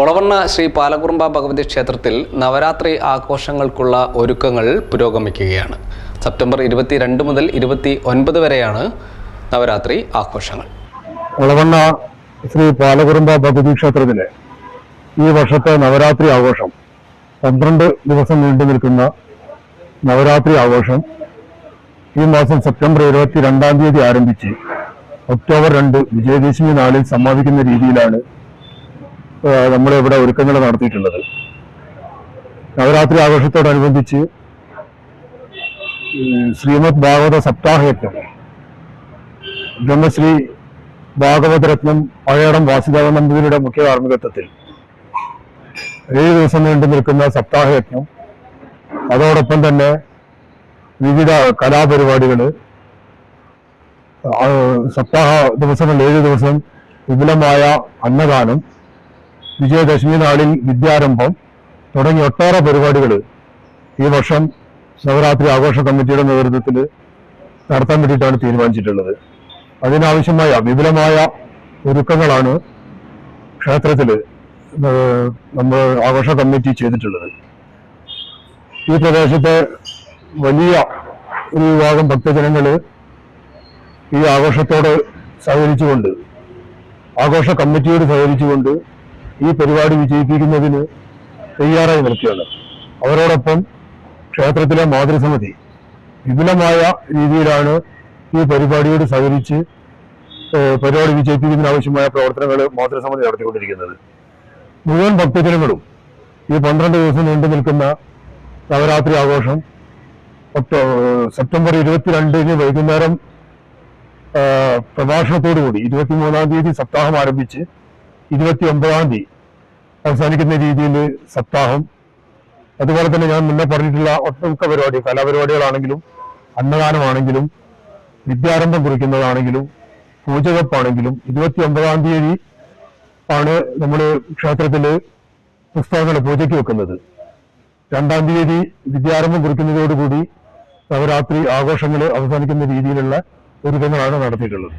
ഒളവണ്ണ ശ്രീ പാലകുറുമ്പ ഭഗവതി ക്ഷേത്രത്തിൽ നവരാത്രി ആഘോഷങ്ങൾക്കുള്ള ഒരുക്കങ്ങൾ പുരോഗമിക്കുകയാണ്. സെപ്റ്റംബർ ഇരുപത്തിരണ്ട് മുതൽ ഇരുപത്തി ഒൻപത് വരെയാണ് നവരാത്രി ആഘോഷങ്ങൾ. ഒളവണ്ണ ശ്രീ പാലകുറുമ്പ ഭഗവതി ക്ഷേത്രത്തിലെ ഈ വർഷത്തെ നവരാത്രി ആഘോഷം പന്ത്രണ്ട് ദിവസം നീണ്ടു നിൽക്കുന്ന നവരാത്രി ആഘോഷം ഈ മാസം സെപ്റ്റംബർ ഇരുപത്തി രണ്ടാം തീയതി ആരംഭിച്ച് ഒക്ടോബർ രണ്ട് വിജയദശമി നാളിൽ സമാപിക്കുന്ന രീതിയിലാണ് ആ, നമ്മളിവിടെ ഒരുക്കങ്ങൾ നടത്തിയിട്ടുള്ളത്. നവരാത്രി ആഘോഷത്തോടനുബന്ധിച്ച് ശ്രീമദ് ഭാഗവത സപ്താഹയജ്ഞം. ബ്രഹ്മശ്രീ ഭാഗവതരത്നം പഴയടം വാസുദേവ നമ്പൂതിരിയുടെ മുഖ്യ കാർമ്മികത്വത്തിൽ ഏഴ് ദിവസം നീണ്ടു നിൽക്കുന്ന സപ്താഹയജ്ഞം. അതോടൊപ്പം തന്നെ വിവിധ കലാപരിപാടികൾ സപ്താഹ ദിവസങ്ങളിൽ ഏഴ് ദിവസം വിപുലമായ അന്നദാനം വിജയദശമി നാളിൽ വിദ്യാരംഭം തുടങ്ങിയ ഒട്ടേറെ പരിപാടികൾ ഈ വർഷം നവരാത്രി ആഘോഷ കമ്മിറ്റിയുടെ നേതൃത്വത്തിൽ നടത്താൻ വേണ്ടിയിട്ടാണ് തീരുമാനിച്ചിട്ടുള്ളത്. അതിനാവശ്യമായ വിപുലമായ ഒരുക്കങ്ങളാണ് ക്ഷേത്രത്തിൽ നമ്മൾ ആഘോഷ കമ്മിറ്റി ചെയ്തിട്ടുള്ളത്. ഈ പ്രദേശത്തെ വലിയ ഒരു വിഭാഗം ഭക്തജനങ്ങൾ ഈ ആഘോഷത്തോട് സഹകരിച്ചുകൊണ്ട് ആഘോഷ കമ്മിറ്റിയോട് സഹകരിച്ചുകൊണ്ട് ഈ പരിപാടി വിജയിപ്പിക്കുന്നതിന് തയ്യാറായി നിൽക്കുകയാണ്. അവരോടൊപ്പം ക്ഷേത്രത്തിലെ മാതൃസമിതി വിപുലമായ രീതിയിലാണ് ഈ പരിപാടിയോട് സഹകരിച്ച് പരിപാടി വിജയിപ്പിക്കുന്നതിന് ആവശ്യമായ പ്രവർത്തനങ്ങൾ മാതൃസമിതി നടത്തിക്കൊണ്ടിരിക്കുന്നത്. മുഴുവൻ ഭക്തജനങ്ങളും ഈ പന്ത്രണ്ട് ദിവസം നീണ്ടു നിൽക്കുന്ന നവരാത്രി ആഘോഷം സെപ്റ്റംബർ ഇരുപത്തിരണ്ടിന് വൈകുന്നേരം പ്രഭാഷണത്തോടുകൂടി ഇരുപത്തിമൂന്നാം തീയതി സപ്താഹം ആരംഭിച്ച് ഇരുപത്തി ഒമ്പതാം തീയതി. അവസാനിക്കുന്ന രീതിയിൽ സപ്താഹം. അതുപോലെ തന്നെ ഞാൻ മുന്നേ പറഞ്ഞിട്ടുള്ള ഒട്ടുമിക്ക പരിപാടി കലാപരിപാടികളാണെങ്കിലും അന്നദാനമാണെങ്കിലും വിദ്യാരംഭം കുറിക്കുന്നതാണെങ്കിലും പൂജകപ്പാണെങ്കിലും ഇരുപത്തി ഒമ്പതാം തീയതി ആണ് നമ്മൾ ക്ഷേത്രത്തിൽ പുസ്തകങ്ങൾ പൂജയ്ക്ക് വെക്കുന്നത്. രണ്ടാം തീയതി വിദ്യാരംഭം കുറിക്കുന്നതോടുകൂടി നവരാത്രി ആഘോഷങ്ങൾ അവസാനിക്കുന്ന രീതിയിലുള്ള ഒരുക്കങ്ങളാണ് നടത്തിയിട്ടുള്ളത്.